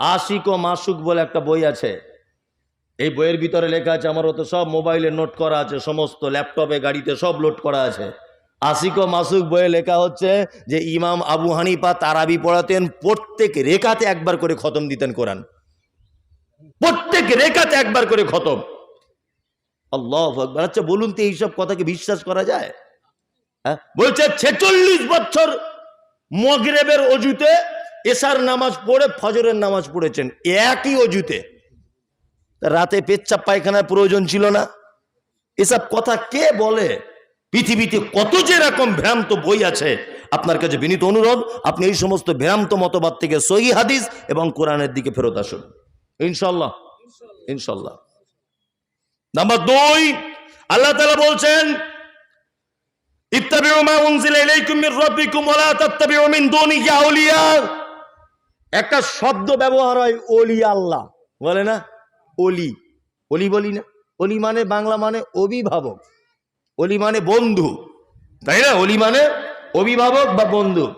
আশিক ও মাসুক বলে একটা বই আছে। এই বইয়ের ভিতরে লেখা আছে, আমার তো সব মোবাইলে নোট করা আছে, সমস্ত ল্যাপটপে, গাড়িতে সব লোড করা আছে। আশিক ও মাসুক বইয়ে লেখা হচ্ছে যে, ইমাম আবু হানিফা তারাবি পড়াতেন, প্রত্যেক রেখাতে একবার করে খতম দিতেন কোরআন। প্রত্যেক রেখাতে একবার করে খতম। আল্লাহ আকবার। আচ্ছা বলুন তো এইসব কথাকে বিশ্বাস করা যায়? হ্যাঁ বলছে ছেচল্লিশ বছর মগরেবের অজুতে এসার নামাজ পড়ে ফজরের নামাজ পড়েছেন, একই অজুতে। রাতে পেচ্ছাপ পায়খানার প্রয়োজন ছিল না। এসব কথা কে বলে? পৃথিবীতে কত যে রকম ভ্রান্ত বই আছে, আপনার কাছে বিনীত অনুরোধ, আপনি এই সমস্ত ভ্রান্ত মতবাদ থেকে সহি হাদিস এবং কোরআনের দিকে ফেরত আসুন। ইনশাল্লাহ ইনশাল্লাহ নাম্বার দুই, আল্লাহ তালা বলছেন, ইত্তাবিউ মা উনজিলা ইলাইকুম মির রাব্বিকুম ওয়া লা তাত্তাবিউ মিন দুনিহি আউলিয়া। একটা শব্দ ব্যবহার হয় অলি আল্লাহ। বলে না? অলি। অলি বলি না। অলি মানে বাংলা মানে অভিভাবক। অলি মানে বন্ধু। তাই না? অলি মানে অভিভাবক বা বন্ধু।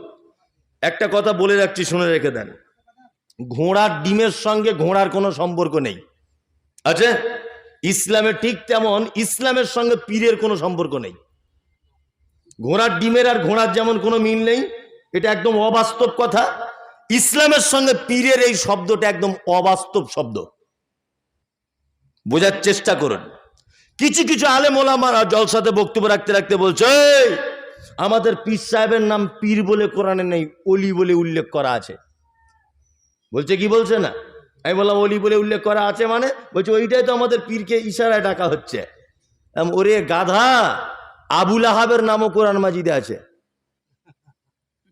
একটা কথা বলে রাখছি, শুনে রেখে দেন। ঘোড়ার ডিমের সঙ্গে ঘোড়ার কোনো সম্পর্ক নেই। আচ্ছা ইসলামে ঠিক তেমন ইসলামের সঙ্গে পীরের কোনো সম্পর্ক নেই। ঘোড়ার ডিমের আর ঘোড়ার যেমন কোনো মিল নেই, এটা একদম অবাস্তব কথা। ইসলামের সঙ্গে পীরের এই শব্দটা একদম অবাস্তব শব্দ। বোঝার চেষ্টা করুন। কিছু কিছু আলেম ওলামারা জলসাতে বক্তব্য রাখতে রাখতে বলছে "এই, আমাদের পীর সাহেবের নাম পীর বলে কোরআনে নেই অলি বলে উল্লেখ করা আছে। বলছে কি বলছে না? আমি বললাম অলি বলে উল্লেখ করা আছে মানে? বলছে ওইটাই তো আমাদের পীরকে ইশারায় ডাকা হচ্ছে। ওরে গাধা আবুল আহাবের নামও কোরআন মাজিদে আছে।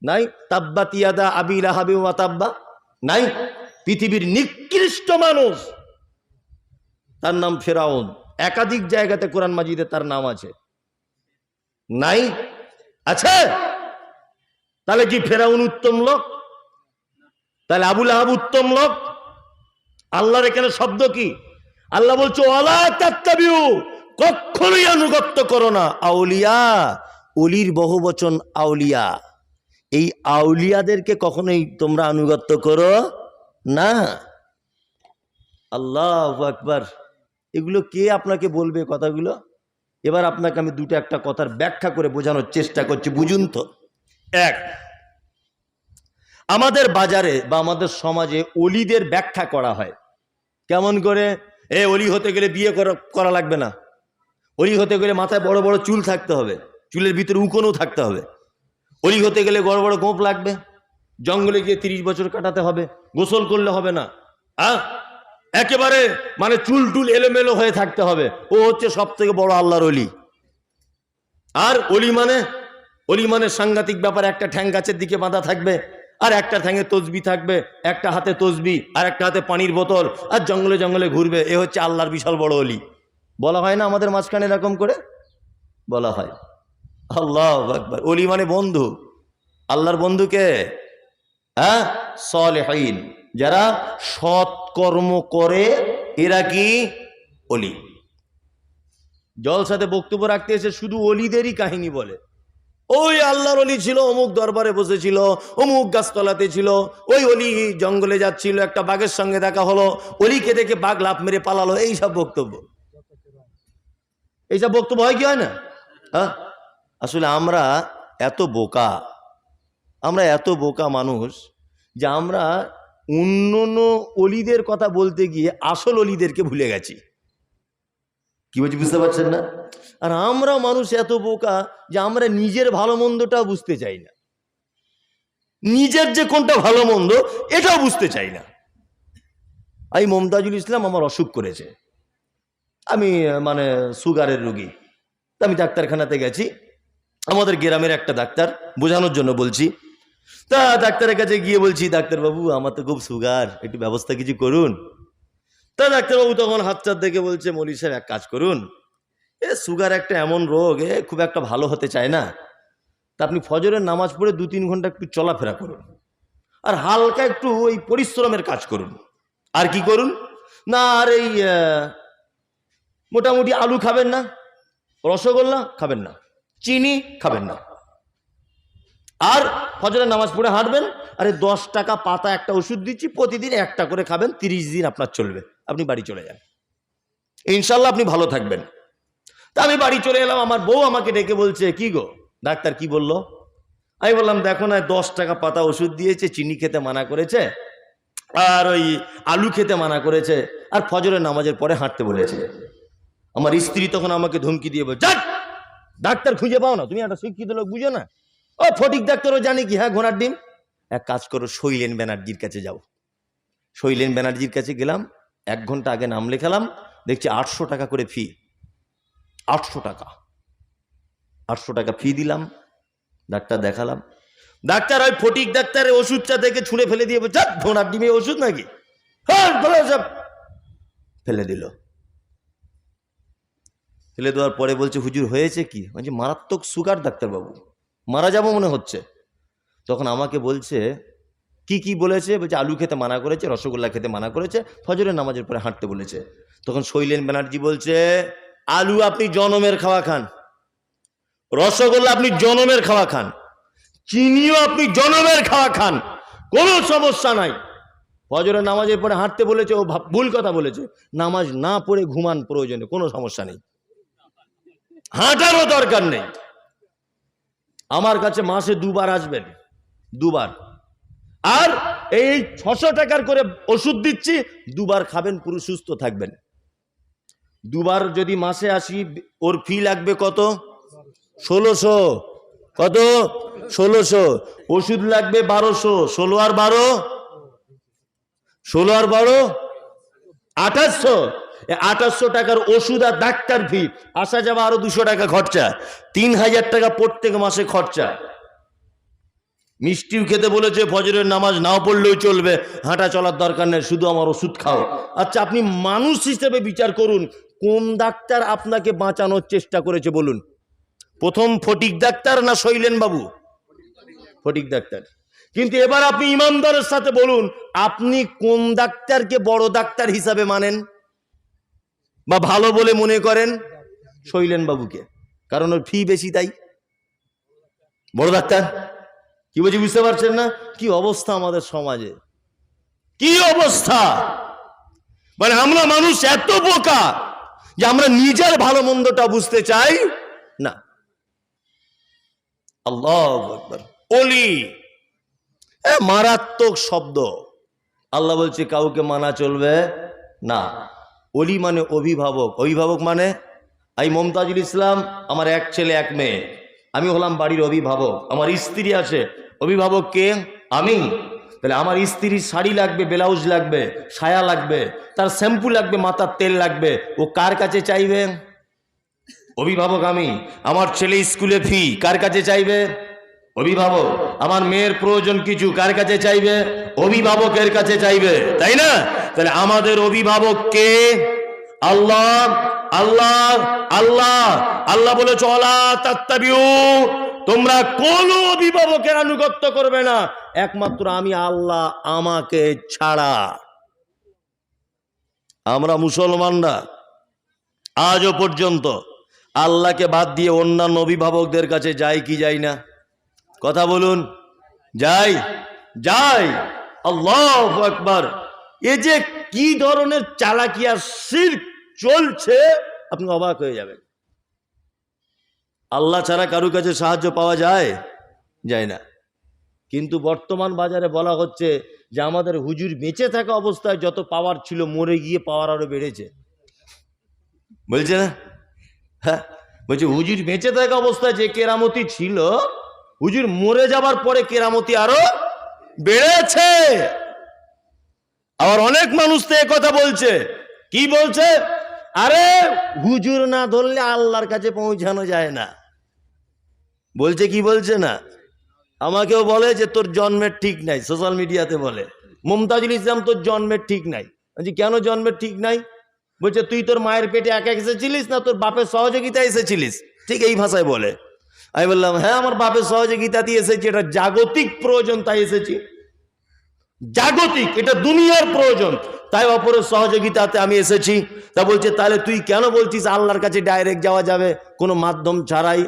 নাই? তাব্বা তিয়াদা আবিল আহাবি তাব্বা? নাই? পৃথিবীর নিকৃষ্ট মানুষ। তার নাম ফেরাউন। একাধিক জায়গাতে কোরআন মাজিদে তার নাম আছে। নাই? আছে? তাহলে কি ফেরাউন উত্তম লোক? তাহলে আবুল আহাব উত্তম লোক? আল্লাহর এখানে শব্দ কি? আল্লাহ বলছো তাত্তাবিউ কখনোই আনুগত্য করো না। আউলিয়া, অলির বহু বচন আউলিয়া। এই আউলিয়াদেরকে কখনোই তোমরা আনুগত্য করো না। আল্লাহ আকবার। এগুলো কে আপনাকে বলবে কথাগুলো? এবার আপনাকে আমি দুটো একটা কথার ব্যাখ্যা করে বোঝানোর চেষ্টা করছি, বুঝুন তো। এক, আমাদের বাজারে বা আমাদের সমাজে অলিদের ব্যাখ্যা করা হয়। কেমন করে? এ, অলি হতে গেলে বিয়ে করা- করা লাগবে না। অলি হতে গেলে মাথায় বড় বড় চুল থাকতে হবে। চুলের ভিতরে উকোনও থাকতে হবে। অলি হতে গেলে বড় বড় গোপ লাগবে। জঙ্গলে গিয়ে তিরিশ বছর কাটাতে হবে, গোসল করলে হবে না। আহ একেবারে মানে চুল টুল এলোমেলো হয়ে থাকতে হবে। ও হচ্ছে সব থেকে বড় আল্লাহর অলি আর অলি মানে? অলি মানে সাংঘাতিক ব্যাপার, একটা ঠ্যাং গাছের দিকে বাঁধা থাকবে, আর একটা ঠ্যাঙে তসবি থাকবে, একটা হাতে তসবি, আর একটা হাতে পানির বোতল, আর জঙ্গলে জঙ্গলে ঘুরবে। এ হচ্ছে আল্লাহর বিশাল বড় অলি বলা হয় না আমাদের মাঝখানে এরকম করে? বলা হয়। আল্লাহ আকবার। অলি মানে বন্ধু। আল্লাহর বন্ধুকে হ্যাঁ? সলেহীন। যারা সৎকর্ম করে, এরা কি? অলি জলসাতে বক্তব্য রাখতে এসে শুধু অলিদেরই কাহিনী বলে। ওই আল্লাহর অলি ছিল, অমুক দরবারে বসেছিল, অমুক গাছতলাতে ছিল, ওই অলি জঙ্গলে যাচ্ছিল, একটা বাঘের সঙ্গে দেখা হলো অলিকে দেখে বাঘ লাফ মেরে পালালো, এইসব বক্তব্য। এইসব বক্তব্য হয় কি হয় না? হ্যাঁ? আসলে আমরা এত বোকা, আমরা এত বোকা মানুষ যে আমরা অন্য অন্য অলিদের কথা বলতে গিয়ে আসল অলিদেরকে ভুলে গেছি। কি বলছি বুঝতে পারছেন না? আর আমরা মানুষ এত বোকা যে আমরা নিজের ভালো মন্দটাও বুঝতে চাই না। নিজের যে কোনটা ভালো মন্দ, এটাও বুঝতে চাই না। এই মমতাজুল ইসলাম আমার অসুখ করেছে। আমি মানে সুগারের রুগী। আমি ডাক্তারখানাতে গেছি। আমাদের গ্রামের একটা ডাক্তার বোঝানোর জন্য বলছি। তা ডাক্তারের কাছে গিয়ে বলছি, ডাক্তারবাবু, আমার তো খুব সুগার একটু ব্যবস্থা কিছু করুন। তা ডাক্তারবাবু তখন হাত চার দেখে বলছে মলি সাহেব, এক কাজ করুন। এ সুগার একটা এমন রোগ, এ খুব একটা ভালো হতে চায় না। তা আপনি ফজরের নামাজ পড়ে দু তিন ঘণ্টা একটু চলাফেরা করুন। আর হালকা একটু ওই পরিশ্রমের কাজ করুন। আর কি করুন? না, আর এই মোটামুটি আলু খাবেন না, রসগোল্লা খাবেন না। চিনি খাবেন না। আর ফজরের নামাজ পড়ে হাঁটবেন, আরে দশ টাকা পাতা একটা ওষুধ দিচ্ছি, প্রতিদিন একটা করে খাবেন, তিরিশ দিন আপনার চলবে, আপনি বাড়ি চলে যান। ইনশাল্লাহ আপনি ভালো থাকবেন। তা আমি বাড়ি চলে এলাম, আমার বউ আমাকে ডেকে বলছে, কি গো? ডাক্তার কি বলল? আমি বললাম, দেখো না, দশ টাকা পাতা ওষুধ দিয়েছে, চিনি খেতে মানা করেছে, আর ওই আলু খেতে মানা করেছে, আর ফজরের নামাজের পরে হাঁটতে বলেছে। আমার স্ত্রী তখন আমাকে ধমকি দিয়ে বলছে "যাক! ডাক্তার খুঁজে পাও না, তুমি একটা শিক্ষিত লোক বুঝো না। ও ফটিক ডাক্তারও জানে কি হ্যাঁ ঘোড়ার ডিম। এক কাজ করো, শৈলেন ব্যানার্জির কাছে যাও। শৈলেন ব্যানার্জির কাছে গেলাম, এক ঘণ্টা আগে নাম লেখালাম, দেখছি আটশো টাকা করে ফি আটশো টাকা। আটশো টাকা ফি দিলাম, ডাক্তার দেখালাম। ডাক্তার, ওই ফটিক ডাক্তারের ওষুধটা দেখে ছুঁড়ে ফেলে দিয়ে বলছে ঘোড়ার ডিমে ওষুধ নাকি? হ্যাঁ ফেলে দিল। ফেলে দেওয়ার পরে বলছে, হুজুর, হয়েছে কি? বলছে, মারাত্মক সুগার ডাক্তারবাবু। মারা যাব মনে হচ্ছে। তখন আমাকে বলছে, কি কি বলেছে? বলছে, আলু খেতে মানা করেছে, রসগোল্লা খেতে মানা করেছে, ফজরের নামাজের পরে হাঁটতে বলেছে। তখন শৈলেন ব্যানার্জি বলছে, আলু আপনি জনমের খাওয়া খান। রসগোল্লা আপনি জনমের খাওয়া খান। চিনিও আপনি জনমের খাওয়া খান। কোনো সমস্যা নাই। ফজরের নামাজের পরে হাঁটতে বলেছে ও ভুল কথা বলেছে। নামাজ না পড়ে ঘুমান প্রয়োজনে, কোনো সমস্যা নেই। হাঁটারও দরকার নেই। আমার কাছে মাসে দুবার আসবেন, দুবার। আর এই ছশো টাকার করে ওষুধ দিচ্ছি, দুবার খাবেন, পুরো সুস্থ থাকবেন। দুবার যদি মাসে আসি, ওর ফি লাগবে কত? ষোলোশো। কত? ষোলোশো। ওষুধ লাগবে বারোশো। ষোলো আর বারো? ষোলো আর বারো? আঠাশশো। আঠাশশো টাকার ওষুধ আর ডাক্তার ফি আসা যাওয়া আরও দুশো টাকা খরচা। তিন হাজার টাকা প্রত্যেক মাসে খরচা। মিষ্টিও খেতে বলেছে, ফজরের নামাজ নাও পড়লেও চলবে। হাঁটা চলার দরকার নেই, শুধু আমার ওষুধ খাও। আচ্ছা আপনি মানুষ হিসেবে বিচার করুন, কোন ডাক্তার আপনাকে বাঁচানোর চেষ্টা করেছে বলুন। প্রথম ফটিক ডাক্তার না শৈলেন বাবু? ফটিক ডাক্তার। কিন্তু এবার আপনি ইমানদারের সাথে বলুন, আপনি কোন ডাক্তারকে বড় ডাক্তার হিসাবে মানেন? বা ভালো বলে মনে করেন শৈলেন বাবুকে। কারণ ওর ফি বেশি তাই। বড় ডাক্তার, কি বলছি বুঝতে পারছেন না? কি অবস্থা আমাদের সমাজে? কি অবস্থা? মানে আমরা মানুষ এত বোকা যে আমরা নিজের ভালো মন্দটা বুঝতে চাই না। আল্লাহ আকবার। অলি মারাত্মক শব্দ। আল্লাহ বলছে, কাউকে মানা চলবে না। অলি মানে অভিভাবক। অভিভাবক মানে আমি মমতাজুল ইসলাম আমার এক ছেলে, এক মেয়ে। আমি হলাম বাড়ির অভিভাবক। আমার স্ত্রী আছে। অভিভাবক কে? আমি। তাহলে আমার স্ত্রীর শাড়ি লাগবে, ব্লাউজ লাগবে, সায়া লাগবে, তার শ্যাম্পু লাগবে, মাথার তেল লাগবে। ও কার কাছে চাইবে? অভিভাবক আমি। আমার ছেলে স্কুলে ফি, কার কাছে চাইবে? অভিভাবক। আমার মেয়ের প্রয়োজন কিছু, কার কাছে চাইবে? অভিভাবকের কাছে চাইবে। তাই না? তাহলে আমাদের অভিভাবক কে? আল্লাহ আল্লাহ আল্লাহ। আল্লাহ বলে, চলা তাত্তাবিউ। তোমরা কোন অভিভাবকের আনুগত্য করবে না। একমাত্র আমি আল্লাহ আমাকে ছাড়া। আমরা মুসলমানরা আজও পর্যন্ত আল্লাহকে বাদ দিয়ে অন্যান্য অভিভাবকদের কাছে যাই কি যাই না। কথা বলুন। যাই যাই। আল্লাহ একবার এ যে কি ধরনের চালাকিয়া শির চলছে, আপনি অবাক হয়ে যাবেন। আল্লাহ ছাড়া কারু কাছে সাহায্য পাওয়া যায়? যায় না। কিন্তু বর্তমান বাজারে বলা হচ্ছে যে আমাদের হুজুর বেঁচে থাকা অবস্থায় যত পাওয়ার ছিল, মরে গিয়ে পাওয়ার আরও বেড়েছে। বলছে না? হ্যাঁ বলছে হুজুর বেঁচে থাকা অবস্থায় যে কেরামতি ছিল, হুজুর মরে যাবার পরে কেরামতি আরও বেড়েছে। আবার অনেক মানুষ তো কথা বলছে। কি বলছে? আরে, হুজুর না ধরলে আল্লাহর কাছে পৌঁছানো যায় না। বলছে কি বলছে না? আমাকেও বলে যে তোর জন্মের ঠিক নাই সোশ্যাল মিডিয়াতে বলে। মমতাজুল ইসলাম, তোর জন্মের ঠিক নাই। বলছি, কেন জন্মের ঠিক নাই? বলছে, তুই তোর মায়ের পেটে একা এসেছিলিস না তোর বাপের সহযোগিতা এসেছিলিস? ঠিক এই ভাষায় বলে। আমি বললাম হ্যাঁ আমার বাপের সহযোগিতা দিয়ে এসেছি, এটা জাগতিক প্রয়োজন তাই এসেছি। জাগতিক, এটা দুনিয়ার প্রয়োজন। তাই অপরের সহযোগিতাতে আমি এসেছি। তা বলছে, তাহলে তুই কেন বলছিস আল্লাহর কাছে ডাইরেক্ট যাওয়া যাবে? কোনো মাধ্যম ছাড়াই?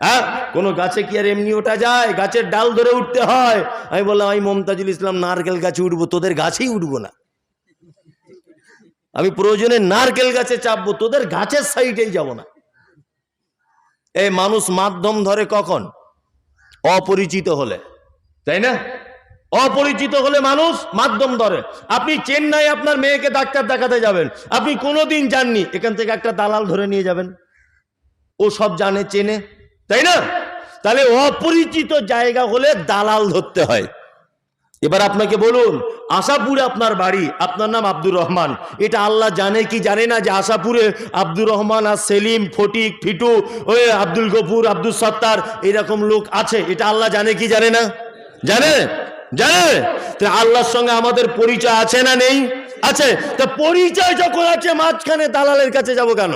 হ্যাঁ কোনো গাছে কি আর এমনি ওঠা যায়? গাছের ডাল ধরে উঠতে হয়। আমি বললাম, আমি মমতাজুল ইসলাম নারকেল গাছে উঠবো, তোদের গাছেই উঠবো না। আমি প্রয়োজনে নারকেল গাছে চাপবো, তোদের গাছের সাইডেই যাব না। এই মানুষ মাধ্যম ধরে কখন? অপরিচিত হলে। তাই না? অপরিচিত হলে মানুষ মাধ্যম ধরে। আপনি চেন্নাই আপনার মেয়েকে ডাক্তার দেখাতে যাবেন। আপনি কোনোদিন যাননি, এখান থেকে একটা দালাল ধরে নিয়ে যাবেন। ও সব জানে, চেনে, তাই না? তাহলে অপরিচিত জায়গা হলে দালাল ধরতে হয়। এবার আপনাকে বলুন, আশাপুরে আপনার বাড়ি, আপনার নাম আব্দুর রহমান। এটা আল্লাহ জানে কি জানে না যে আশাপুরে আব্দুর রহমান আর সেলিম, ফটিক, ফিটু ওই আব্দুল গফুর, আব্দুল সত্তার এরকম লোক আছে। এটা আল্লাহ জানে কি জানে না? জানে? জানে? আল্লাহর সঙ্গে আমাদের পরিচয় আছে না নেই? আছে? তা পরিচয় যখন আছে, মাঝখানে দালালের কাছে যাব কেন?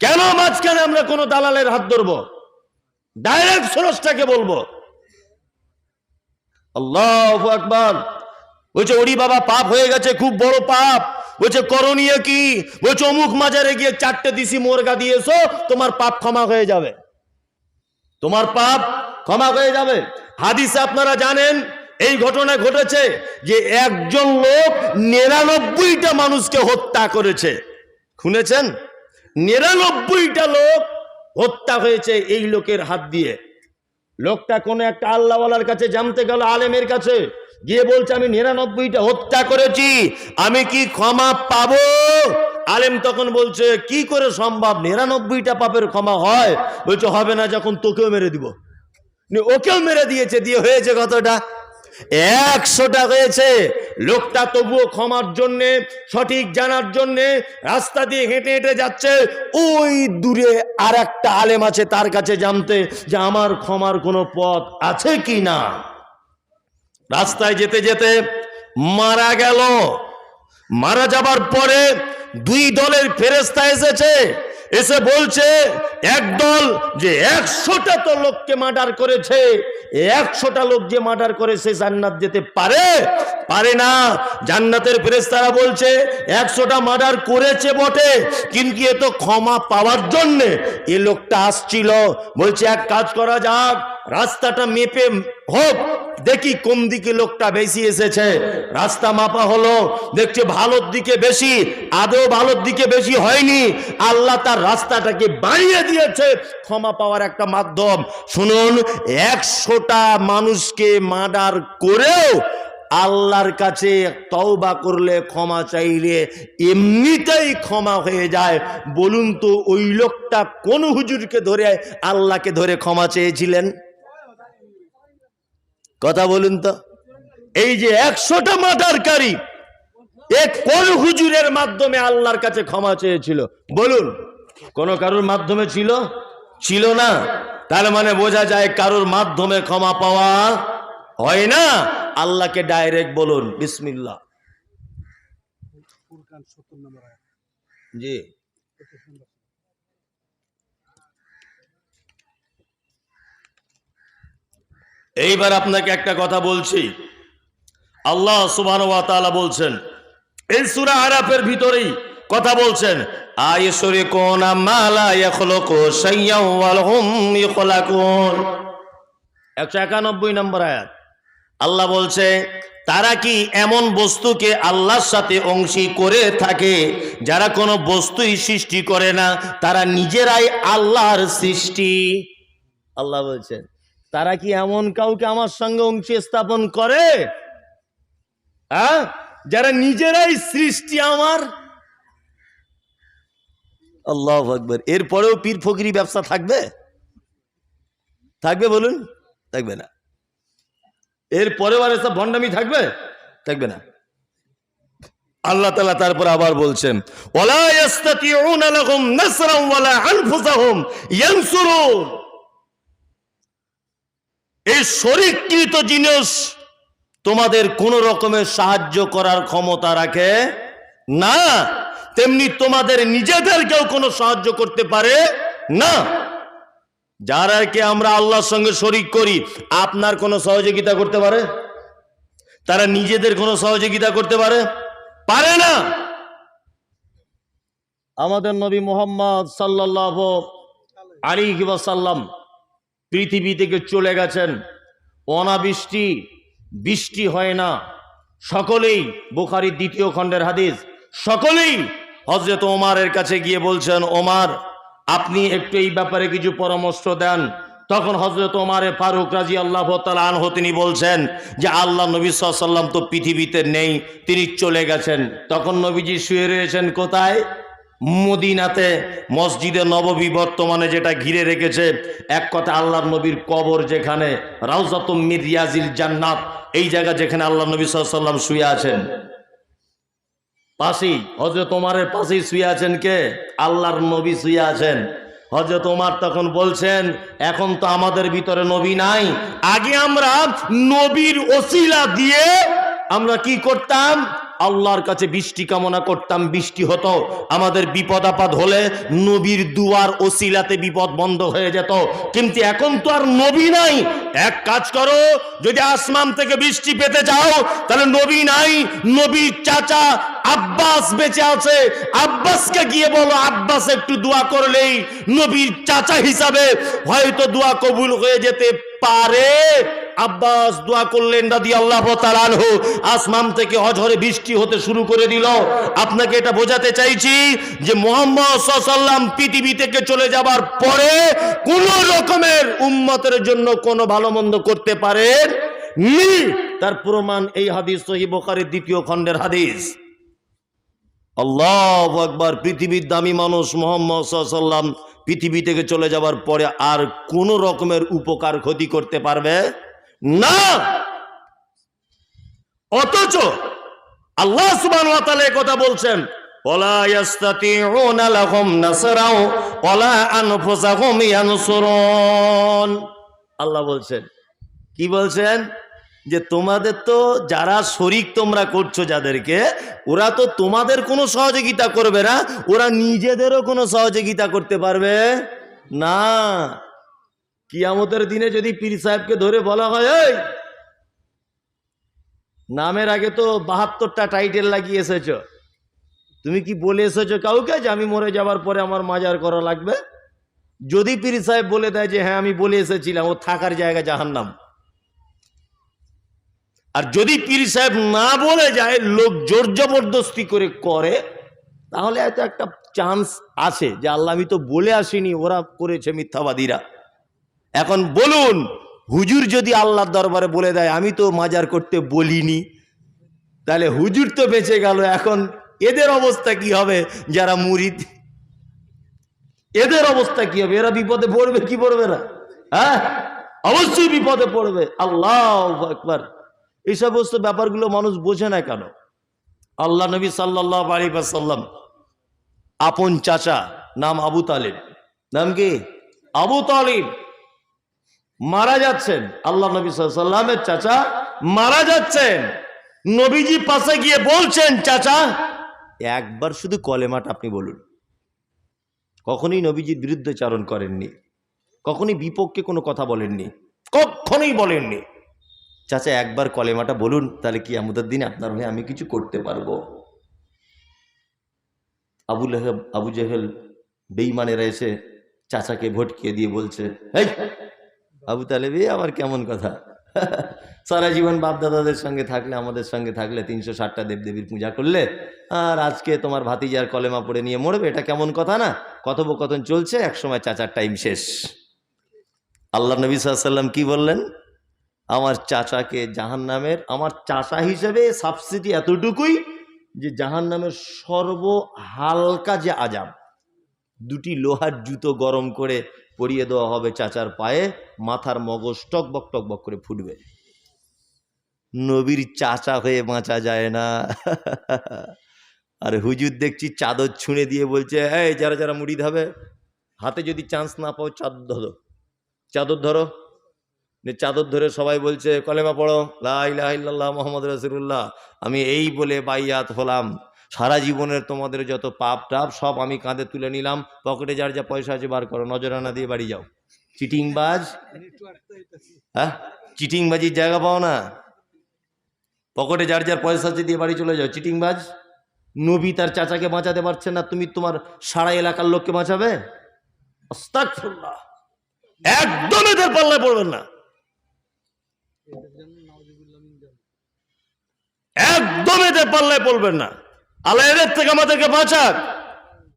কেন মাঝখানে আমরা কোনো দালালের হাত ধরবো? ডাইরেক্ট সোরসটাকে বলব। আল্লাহ আকবর। বলছে ওরি বাবা পাপ হয়ে গেছে, খুব বড় পাপ। বলছে, করণীয় কি? বলছে, অমুক মাজারে গিয়ে চারটে দিছি মোরগা দিয়েছ তোমার পাপ ক্ষমা হয়ে যাবে। তোমার পাপ ক্ষমা হয়ে যাবে। হাদিসে আপনারা জানেন, এই ঘটনা ঘটেছে যে একজন লোক নিরানব্বইটা মানুষকে হত্যা করেছে। শুনেছেন? নিরানব্বইটা লোক হত্যা হয়েছে এই লোকের হাত দিয়ে। লোকটা কোনো একটা আল্লাহওয়ালার কাছে জানতে গেল, আলেমের কাছে। গিয়ে বলছে, আমি নিরানব্বইটা হত্যা করেছি, আমি কি ক্ষমা পাবো? আলেম তখন বলছে, কি করে সম্ভব? নিরানব্বইটা পাপের ক্ষমা হয়। বলছে, হবে না যখন তোকেও মেরে দিব। ওকেও মেরে দিয়েছে, দিয়ে হয়েছে কতটা? একশোটা হয়েছে। লোকটা তবুও ক্ষমার জন্যে, সঠিক জানার জন্যে রাস্তা দিয়ে হেঁটে হেঁটে যাচ্ছে। ওই দূরে আর একটা আলেম আছে তার কাছে জানতে যে, আমার ক্ষমার কোনো পথ আছে কি না? রাস্তায় যেতে যেতে মারা গেল। মারা যাবার পরে দুই দলের ফেরেস্তা এসেছে, এসে বলছে একদল যে একশোটা তো লোককে মার্ডার করেছে একশোটা লোক যে মার্ডার করে সে জান্নাত যেতে পারে? পারে না। জান্নাতের ফেরেস্তারা বলছে, একশোটা মার্ডার করেছে বটে, কিন্তু এ তো ক্ষমা পাওয়ার জন্যে এ লোকটা আসছিল। বলছে, এক কাজ করা যাক রাস্তাটা মেপে, হোক, দেখি কোন দিকে লোকটা বেশি এসেছে। রাস্তা মাপা হলো, দেখছে ভালোর দিকে বেশি, আদৌ ভালোর দিকে বেশি হয়নি। আল্লাহ তার রাস্তাটাকে বাড়িয়ে দিয়েছে, ক্ষমা পাওয়ার একটা মাধ্যম। শুনুন, একশোটা মানুষকে মার্ডার করেও আল্লাহর কাছে তওবা করলে ক্ষমা চাইলে এমনিতেই ক্ষমা হয়ে যায়। বলুন তো, ওই লোকটা কোন হুজুরকে ধরে, আল্লাহকে ধরে ক্ষমা চেয়েছিলেন? কথা বলুন তো। এই যে একশোটা মার্ডারকারী এক কোন হুজুরের মাধ্যমে আল্লাহর কাছে ক্ষমা চেয়েছিল? বলুন। কোন কারোর মাধ্যমে ছিল? ছিল না। তার মানে বোঝা যায় কারোর মাধ্যমে ক্ষমা পাওয়া হয় না। আল্লাহকে ডাইরেক্ট বলুন বিসমিল্লা জি। এইবার আপনাকে একটা কথা বলছি। আল্লাহ তাআলা বলছেন, এই সূরা আরাফের ভিতরেই কথা বলছেন আয়েশরে কোন মালা ইয়াখলুকু শাইয়্যান ওয়াল হুম ইখলাকুন। 191 নম্বর আয়াত। আল্লাহ বলছে, তারা কি এমন বস্তুকে আল্লাহর সাথে অংশী করে থাকে, যারা কোনো বস্তুই সৃষ্টি করে না, তারা নিজেরাই আল্লাহর সৃষ্টি? আল্লাহ বলছেন তারা কি এমন কাউকে আমার সঙ্গে অংশী স্থাপন করে? হ্যাঁ? যারা নিজেরাই সৃষ্টি আমার? আল্লাহ আকবর। এরপরেও পীর ফকিরি ব্যবসা থাকবে? থাকবে বলুন? থাকবে না। এর পরেও আর এসব ভণ্ডামি থাকবে? থাকবে না। আল্লাহ তালা তারপর আবার বলছেন, ওয়ালা এই শরীরকৃত জিনিস তোমাদের কোন রকমের সাহায্য করার ক্ষমতা রাখে না। তেমনি তোমাদের নিজেদেরকেও কোনো সাহায্য করতে পারে না। যারাকে আমরা আল্লাহর সঙ্গে শরিক করি, আপনার কোনো সহযোগিতা করতে পারে? তারা নিজেদের কোনো সহযোগিতা করতে পারে? পারে না। আমাদের নবী মোহাম্মদ সাল্লাহ আলী সাল্লাম পৃথিবী থেকে চলে গেছেন। অনাবৃষ্টি, বৃষ্টি হয় না। সকলেই বুখারির দ্বিতীয় খণ্ডের হাদিস। সকলেই হজরত ওমারের কাছে গিয়ে বলছেন, ওমার, আপনি একটু এই ব্যাপারে কিছু পরামর্শ দেন। তখন হজরত ওমারে ফারুক রাজি আল্লাহ আনহ তিনি বলছেন যে, আল্লাহ নবী সাল্লাম তো পৃথিবীতে নেই, তিনি চলে গেছেন। তখন নবীজি শুয়ে রয়েছেন কোথায়? মদিনাতে মসজিদে নববী বর্তমানে যেটা ঘিরে রেখেছে, এক কথা আল্লাহ নবীর কবর যেখানে রাউজাতুম মির রিয়াজিল জান্নাত, এই জায়গা যেখানে আল্লাহ নবী সাল্লাম শুয়ে আছেন। পাশেই হজরত ওমারের পাশেই শুয়ে আছেন কে? আল্লাহর নবী শুয়ে আছেন। হজরত ওমার তখন বলছেন, এখন তো আমাদের ভিতরে নবী নাই। আগে আমরা নবীর ওসিলা দিয়ে আমরা কি করতাম? আল্লাহর কাছে বৃষ্টি কামনা করতাম, বৃষ্টি হতো। আমাদের বিপদ আপদ হলে নবীর দুয়ার ওসিলাতে বিপদ বন্ধ হয়ে যেত। কিন্তু এখন তো আর নবী নাই। এক কাজ করো, যদি আসমান থেকে বৃষ্টি পেতে চাও, তাহলে নবী নাই। নবীর চাচা আব্বাস বেঁচে আছে। আব্বাসকে গিয়ে বলো, আব্বাস একটু দোয়া করলেই নবীর চাচা হিসাবে হয়তো দোয়া কবুল হয়ে যেতে পারে। আব্বাস দোয়া করলেন দাদি আল্লাহ তালানহু আসমান থেকে অঝরে বৃষ্টি হতে শুরু করে দিল। আপনাকে এটা বোঝাতে চাইছি যে মোহাম্মদ সাল্লাম পৃথিবী থেকে চলে যাবার পরে কোন রকমের উম্মতের জন্য কোনো ভালো মন্দ করতে পারেন তার প্রমাণ এই হাদিস সহি বোখারের দ্বিতীয় খণ্ডের হাদিস। আল্লাহ একবার পৃথিবীর দামি মানুষ মোহাম্মদ পৃথিবী থেকে চলে যাবার পরে আর কোন রকমের উপকার, ক্ষতি করতে পারবে? না। অথচ আল্লাহ তাআলা কথা বলছেন আল্লাহ বলছেন, কি বলছেন? যে তোমাদের তো যারা শরিক তোমরা করছ যাদেরকে, ওরা তো তোমাদের কোনো সহযোগিতা করবে না, ওরা নিজেদেরও কোনো সহযোগিতা করতে পারবে না। কিয়ামতের দিনে যদি পীর সাহেবকে ধরে বলা হয়, এই, নামের আগে তো বাহাত্তরটা টাইটেল লাগিয়ে এসেছ। তুমি কি বলে এসেছ কাউকে যে আমি মরে যাবার পরে আমার মাজার করা লাগবে? যদি পীর সাহেব বলে দেয় যে হ্যাঁ আমি বলে এসেছিলাম, ও থাকার জায়গা জাহান্নাম। আর যদি পীর সাহেব না বলে যায়, লোক জোর জবরদস্তি করে করে, তাহলে হয়তো একটা চান্স আছে যে, আল্লাহ, আমি তো বলে আসিনি, ওরা করেছে মিথ্যাবাদীরা। এখন বলুন, হুজুর যদি আল্লাহর দরবারে বলে দেয়, আমি তো মাজার করতে বলিনি, তাহলে হুজুর তো বেঁচে গেল। এখন এদের অবস্থা কি হবে? যারা মুরিদ, এদের অবস্থা কি হবে? এরা বিপদে পড়বে, কি পড়বে না? হ্যাঁ? অবশ্যই বিপদে পড়বে। আল্লাহ একবার এই সমস্ত ব্যাপারগুলো মানুষ বোঝে না কেন? আল্লাহ নবী সাল্লাহ আলী সাল্লাম আপন চাচা, নাম আবু তালিব। নাম কি? আবু তালিব। মারা যাচ্ছেন। আল্লাহ নবী সাল্লামের চাচা মারা যাচ্ছেন। নবীজি পাশে গিয়ে বলছেন, চাচা, একবার শুধু কলেমাটা আপনি বলুন। কখনোই নবীজির বিরুদ্ধে চারণ করেননি। কখনোই বিপক্ষে কোনো কথা বলেননি। কখনোই বলেননি। চাচা, একবার কলেমাটা বলুন, তাহলে কি আমাদের দিনে আপনার হয়ে আমি কিছু করতে পারব। আবু আবু জেহেল বেইমানেরা এসে চাচাকে ভটকিয়ে দিয়ে বলছে এই আবু তালেবি আবার কেমন কথা? সারা জীবন বাপদাদাদের সঙ্গে থাকলে, আমাদের সঙ্গে থাকলে, তিনশো ষাটটা দেবদেবীর পূজা করলে, আর আজকে তোমার ভাতিজার কলেমা পড়ে নিয়ে মরবে, এটা কেমন কথা না? কথোপকথন চলছে, একসময় চাচার টাইম শেষ। আল্লাহ নবী সাল্লাম কি বললেন? আমার চাচাকে জাহান নামের আমার চাচা হিসেবে সাবসিডি এতটুকুই যে জাহান নামের সর্ব হালকা যে আজাব, দুটি লোহার জুতো গরম করে পরিয়ে দেওয়া হবে চাচার পায়ে, মাথার মগজ টকবক টকবক করে ফুটবে। নবীর চাচা হয়ে বাঁচা যায় না। আর হুজুর দেখছি চাদর ছুঁড়ে দিয়ে বলছে, এই, যারা যারা মুড়ি ধাবে হাতে যদি চান্স না পাও, চাদর ধরো। চাদর ধরো। চাদর ধরে সবাই বলছে, কলেমা পড়ো লাহ মোহাম্মদ রসুল্লাহ আমি এই বলে বাইয়াত হলাম। সারা জীবনের তোমাদের যত পাপ টাপ, সব আমি কাঁধে তুলে নিলাম। পকেটে যার যা পয়সা আছে বার করো নজরানা দিয়ে বাড়ি যাও। চিটিংবাজ? হ্যাঁ? চিটিংবাজির জায়গা পাও না? পকেটে যার যার পয়সা আছে দিয়ে বাড়ি চলে যাও। চিটিংবাজ? নবী তার চাচাকে বাঁচাতে পারছে না, তুমি তোমার সারা এলাকার লোককে বাঁচাবে। একদম এদের পাল্লায় পড়বেন না। একদম এদের পাল্লায় পড়বেন না। আল্লাহ এদের থেকে আমাদেরকে বাঁচাক।